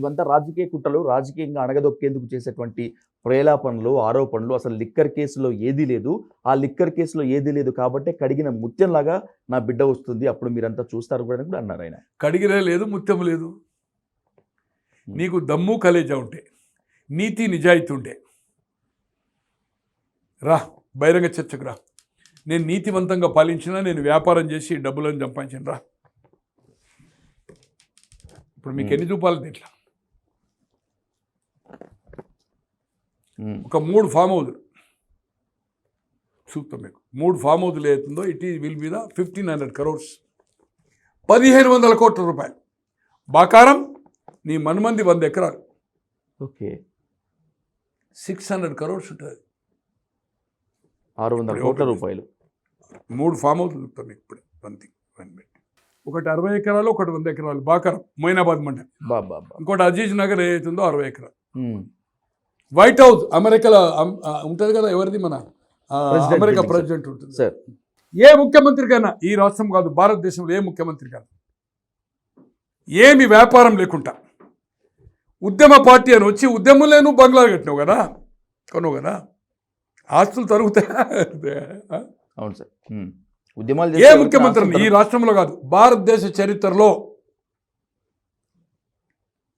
ఇవంతా రాజకీయ కుట్రలు రాజకీయంగా అణగదొక్కేందుకు చేసేటువంటి ప్రేలాపనలు ఆరోపణలు. అసలు లిక్కర్ కేసులో ఏదీ లేదు. ఆ లిక్కర్ కేసులో ఏదీ లేదు కాబట్టి కడిగిన ముత్యంలాగా నా బిడ్డ వస్తుంది. అప్పుడు మీరంతా చూస్తారు కూడా అని కూడా అన్నారు ఆయన. కడిగిరే లేదు ముత్యం లేదు. నీకు దమ్ము కలేజా ఉంటే నీతి నిజాయితీ ఉంటే. రా బహిరంగ చర్చకు రా. నేను నీతివంతంగా పాలించినా నేను వ్యాపారం చేసి డబ్బులను సంపాదించిన రా. ఇప్పుడు మీకు ఎన్ని చూపాలి దీంట్లో? ఒక మూడు ఫామ్ హౌజులు చూస్తాం మీకు. మూడు ఫామ్ హౌజులు ఏతుందో ఇట్ ఈజ్ విల్ మీద ఫిఫ్టీన్ హండ్రెడ్ కరోర్స్. పదిహేను వందల కోట్ల రూపాయలు. బాకారం నీ మన్మంది వంద ఎకరాలు. ఓకే. సిక్స్ హండ్రెడ్ కరోర్స్ ఉంటుంది. ఆరు వందల కోట్ల. రూపాయలు. మూడు ఫామ్ హౌస్లు చెప్తాం మీకు ఇప్పుడు. One thing one minute. ఒకటి అరవై ఎకరాలు ఒకటి వంద ఎకరాలు. బాకారం మొయినాబాద్ మండలి. బాబా ఇంకోటి అజీజ్ నగర్ ఏదైతుందో అరవై ఎకరాలు. వైట్ హౌస్ అమెరికాలో ఉంటుంది కదా ఎవరిది మన? అమెరికా. ప్రెసిడెంట్ ఉంటుంది. సార్ ఏ ముఖ్యమంత్రికైనా ఈ రాష్ట్రం కాదు భారతదేశంలో ఏ ముఖ్యమంత్రికైనా ఏమి వ్యాపారం లేకుండా ఉద్యమ పార్టీ అని వచ్చి ఉద్యమంలోనూ బంగ్లా కట్టినావు కదా? కొన్నావు కదా? ఆస్తులు తరుగుతాయా? అవును సార్. ఉద్యమాలు ఏ చేసే ముఖ్యమంత్రిని ఈ రాష్ట్రంలో కాదు భారతదేశ చరిత్రలో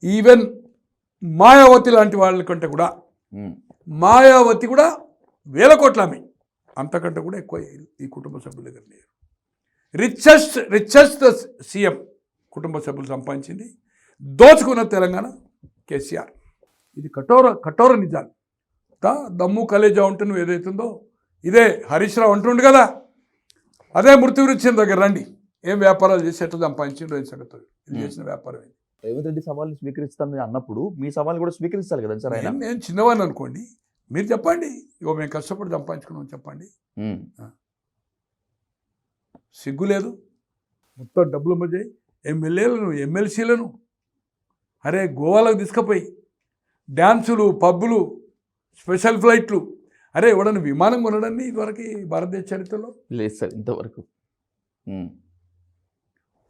ఈవెన్ మాయావతి లాంటి వాళ్ళ కంటే కూడా మాయావతి కూడా వేల కోట్ల ఆమె. అంతకంటే కూడా ఎక్కువ ఈ- కుటుంబ సభ్యుల దగ్గర లేరు. రిచెస్ట్ రిచెస్ట్ సీఎం కుటుంబ సభ్యులు సంపాదించింది దోచుకున్న తెలంగాణ కేసీఆర్. ఇది కఠోర కఠోర నిజాలు. దా దమ్ము కలేజా ఉంటే నువ్వు ఏదైతుందో ఇదే హరీష్ రావు అంటుండు కదా. అదే మృతి వృత్యం దగ్గర రండి. ఏం వ్యాపారాలు చేసి ఎట్లా సంపాదించిండు ఏం సంగతి. ఇది చేసిన వ్యాపారం? రేవంత్ రెడ్డి సవాల్ని స్వీకరిస్తానని అన్నప్పుడు మీ సవాల్ని కూడా స్వీకరిస్తారు కదా సార్ ఆయన? నేను నేను చిన్నవాడిని అనుకోండి. మీరు చెప్పండి. ఇగో మేము కష్టపడి సంపాదించుకున్నాం చెప్పండి. సిగ్గు లేదు. మొత్తం డబ్బులు మధ్య ఎమ్మెల్యేలను ఎమ్మెల్సీలను. అరే గోవాలకు తీసుకుపోయి. డ్యాన్సులు పబ్బులు స్పెషల్ ఫ్లైట్లు. అరే ఎవడన్నా విమానం కొనడాన్ని ఇదివరకు భారతదేశ చరిత్రలో? లేదు సార్ ఇంతవరకు.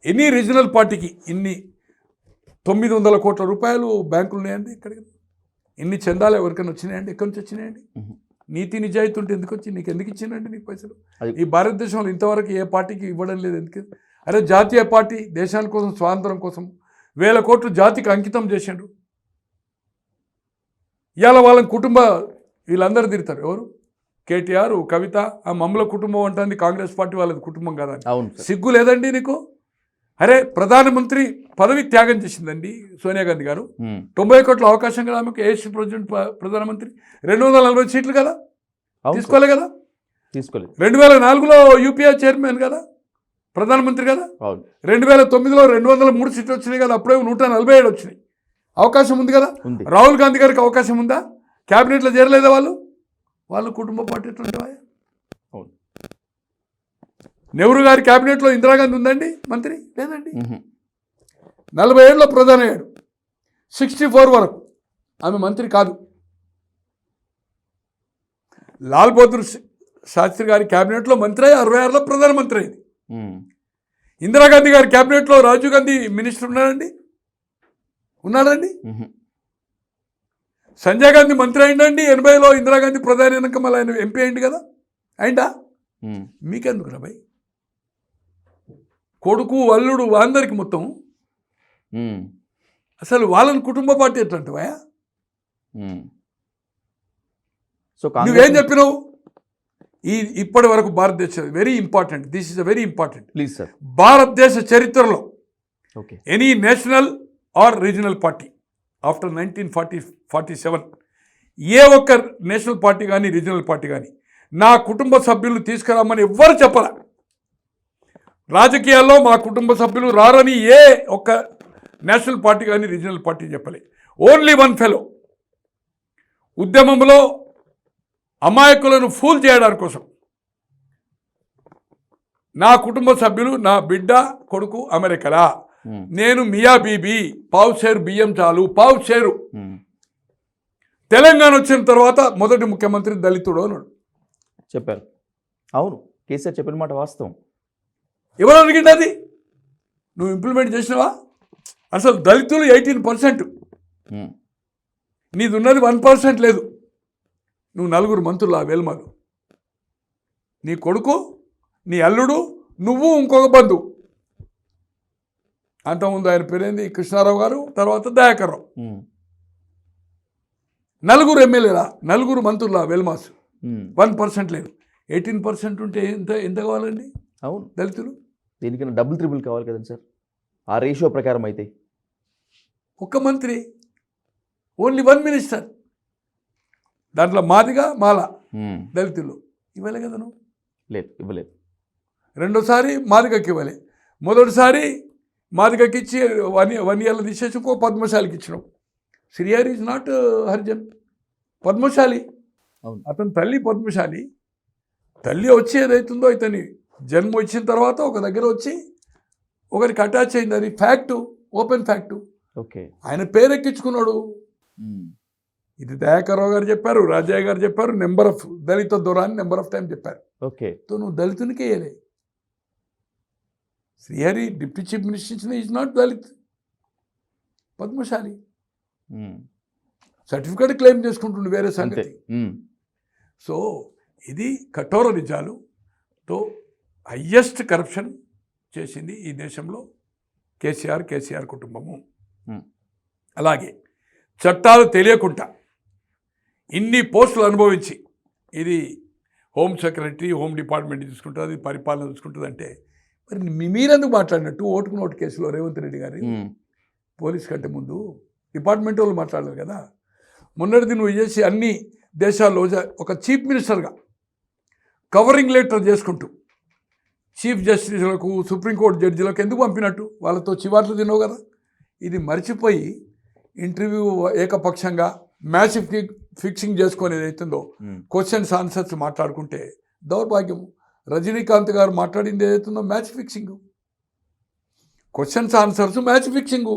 ఎనీ రీజనల్ పార్టీకి ఇన్ని తొమ్మిది వందల కోట్ల రూపాయలు బ్యాంకులు ఉన్నాయండి ఇక్కడికి. ఇన్ని చందాలు ఎవరికైనా వచ్చినాయండి? ఎక్కడి నుంచి వచ్చినాయండి. నీతి నిజాయితీ ఉంటే ఎందుకు వచ్చి నీకు ఎందుకు ఇచ్చిందండి నీకు పైసలు? ఈ భారతదేశంలో ఇంతవరకు ఏ పార్టీకి ఇవ్వడం లేదు ఎందుకు? అరే జాతీయ పార్టీ దేశాని కోసం స్వాతంత్రం కోసం వేల కోట్లు జాతికి అంకితం చేసిండు ఇవాళ వాళ్ళ కుటుంబ వీళ్ళందరూ తిడతారు. ఎవరు? కేటీఆర్ కవిత ఆ మమ్మల కుటుంబం అంటుంది కాంగ్రెస్ పార్టీ వాళ్ళది కుటుంబం కదా? సిగ్గు లేదండి నీకు? అరే ప్రధానమంత్రి పదవి త్యాగం చేసిందండి సోనియా గాంధీ గారు. తొంభై కోట్ల అవకాశం కదా ఆమెకు ఏఎస్ ప్రెసిడెంట్ ప్రధానమంత్రి. రెండు వందల నలభై సీట్లు కదా. తీసుకోలే కదా? తీసుకోలేదు. రెండు వేల నాలుగులో యూపీఐ చైర్మన్ కదా? ప్రధానమంత్రి కదా? రెండు వేల తొమ్మిదిలో రెండు వందల మూడు సీట్లు వచ్చినాయి కదా? అప్పుడే నూట నలభై ఏడు వచ్చినాయి. అవకాశం ఉంది కదా? రాహుల్ గాంధీ గారికి అవకాశం ఉందా? క్యాబినెట్లో చేరలేదా వాళ్ళు? వాళ్ళ కుటుంబ పార్టీ ఎట్లుంటావా. నెహ్రూ గారి క్యాబినెట్లో ఇందిరాగాంధీ ఉందండి మంత్రి? లేదండి. నలభై ఏళ్ళలో ప్రధాని అయ్యాడు. సిక్స్టీ ఫోర్ వరకు. ఆమె మంత్రి కాదు. లాల్ బహదూర్ శాస్త్రి గారి క్యాబినెట్లో మంత్రి అయ్యి అరవై ఆరులో ప్రధానమంత్రి అయింది. ఇందిరాగాంధీ గారి క్యాబినెట్లో రాజీవ్ గాంధీ మినిస్టర్ ఉన్నాడండి? ఉన్నాడండి? సంజయ్ గాంధీ మంత్రి అయిందండి ఎనభైలో ఇందిరాగాంధీ ప్రధాని అయినాక మళ్ళీ ఆయన ఎంపీ అయింది కదా? అయిందా మీకెందుకు రా కొడుకు అల్లుడు అందరికి మొత్తం. అసలు వాళ్ళని కుటుంబ పార్టీ ఎట్లంటావా. సో నువ్వేం చెప్పినావు? ఈ ఇప్పటి వరకు భారతదేశ very important this is a very important please sir భారతదేశ చరిత్రలో okay any national or regional party after nineteen forty forty seven ఏ ఒక్క నేషనల్ పార్టీ కానీ రీజనల్ పార్టీ కానీ నా కుటుంబ సభ్యులు తీసుకురామని ఎవ్వరు చెప్పరా రాజకీయాల్లో మా కుటుంబ సభ్యులు రారని ఏ ఒక్క నేషనల్ పార్టీ కానీ రీజనల్ పార్టీ చెప్పలే. ఓన్లీ వన్ ఫెలో ఉద్యమంలో అమాయకులను ఫూల్ చేయడానికి కోసం. నా కుటుంబ సభ్యులు నా బిడ్డ కొడుకు అమెరికలా. ఉమ్, నేను మియా బీబీ పావు షేరు బియ్యం చాలు పావు షేరు. ఉమ్. తెలంగాణ వచ్చిన తర్వాత మొదటి ముఖ్యమంత్రి దళితుడు అన్నాడు. చెప్పారు. అవును కేసీఆర్ చెప్పిన మాట వాస్తవం. ఎవరు అడిగింది అది? నువ్వు ఇంప్లిమెంట్ చేసినావా? అసలు దళితులు ఎయిటీన్ పర్సెంట్. నీది ఉన్నది వన్ పర్సెంట్ లేదు. నువ్వు నలుగురు మంత్రులు ఆ వెల్మలు. నీ కొడుకు నీ అల్లుడు నువ్వు ఇంకొక బంధువు అంతకుముందు ఆయన పేరేంది? కృష్ణారావు గారు తర్వాత దయాకర్ రావు ఉమ్. నలుగురు ఎమ్మెల్యేలా నలుగురు మంత్రుల వెల్మాస్. వన్ పర్సెంట్ లేదు. ఎయిటీన్ పర్సెంట్ ఉంటే ఎంత ఎంత కావాలండి? అవును. దళితులు? దీనికన్నా డబుల్ త్రిబుల్ కావాలి కదండి సార్. ఆ రేషియో ప్రకారం అయితే. ఒక్క మంత్రి ఓన్లీ వన్ మినిస్టర్ దాంట్లో మాదిగా మాల. దళితులు. ఇవ్వలే కదా నువ్వు? లేదు ఇవ్వలేదు. రెండోసారి మాదిగకి ఇవ్వలే. మొదటిసారి మాదిగకి ఇచ్చి వన్ వన్ ఇయర్లో తీసేసి ఇంకో పద్మశాలికి ఇచ్చినావు శ్రీహరి ఈజ్ నాట్ హరిజన్. పద్మశాలి. అవును. అతని తల్లి పద్మశాలి. తల్లి వచ్చి ఏదైతుందో ఇతని జన్మ వచ్చిన తర్వాత ఒక దగ్గర వచ్చి ఒకరికి అటాచ్ అయింది అది ఫ్యాక్టు ఓపెన్ ఫ్యాక్టు. ఓకే. ఆయన పేరెక్కించుకున్నాడు. ఇది దయాకర్రావు గారు చెప్పారు రాజయ్య గారు చెప్పారు నెంబర్ ఆఫ్ దళిత దూరాన్ని నెంబర్ ఆఫ్ టైం చెప్పారు. ఓకే. తో నువ్వు దళితునికే వేయలే శ్రీహరి డిప్యూటీ చీఫ్ మినిస్టర్ ఇచ్చిన is not Dalit. Padmashali. Certificate claim చేసుకుంటుండే వేరే సంగతి. సో ఇది కఠోర నిజాలు. తో హయ్యెస్ట్ కరప్షన్ చేసింది ఈ దేశంలో కేసీఆర్ కేసీఆర్ కుటుంబము Hmm. అలాగే చట్టాలు తెలియకుండా ఇన్ని పోస్టులు అనుభవించి ఇది హోమ్ సెక్రటరీ హోమ్ డిపార్ట్మెంట్ తీసుకుంటుంది పరిపాలన చూసుకుంటుంది అంటే మరి మీ- మీరెందుకు మాట్లాడినట్టు ఓటుకు నోటు కేసులో రేవంత్ రెడ్డి గారి ఉమ్. పోలీస్ కంటే ముందు డిపార్ట్మెంట్ వాళ్ళు మాట్లాడలేదు కదా మొన్నటిది నువ్వు చేసి అన్ని దేశాల్లో ఒక చీఫ్ మినిస్టర్గా కవరింగ్ లెటర్ చేసుకుంటూ చీఫ్ జస్టిస్లకు సుప్రీంకోర్టు జడ్జిలకు ఎందుకు పంపినట్టు? వాళ్ళతో చివాట్లు తిన్నావు కదా? ఇది మర్చిపోయి ఇంటర్వ్యూ ఏకపక్షంగా మ్యాచ్ ఫిక్సింగ్ చేసుకొని ఏదైతుందో. క్వశ్చన్స్ ఆన్సర్స్ మాట్లాడుకుంటే దౌర్భాగ్యం రజనీకాంత్ గారు మాట్లాడింది ఏదైతుందో match fixing. Questions answers match fixing.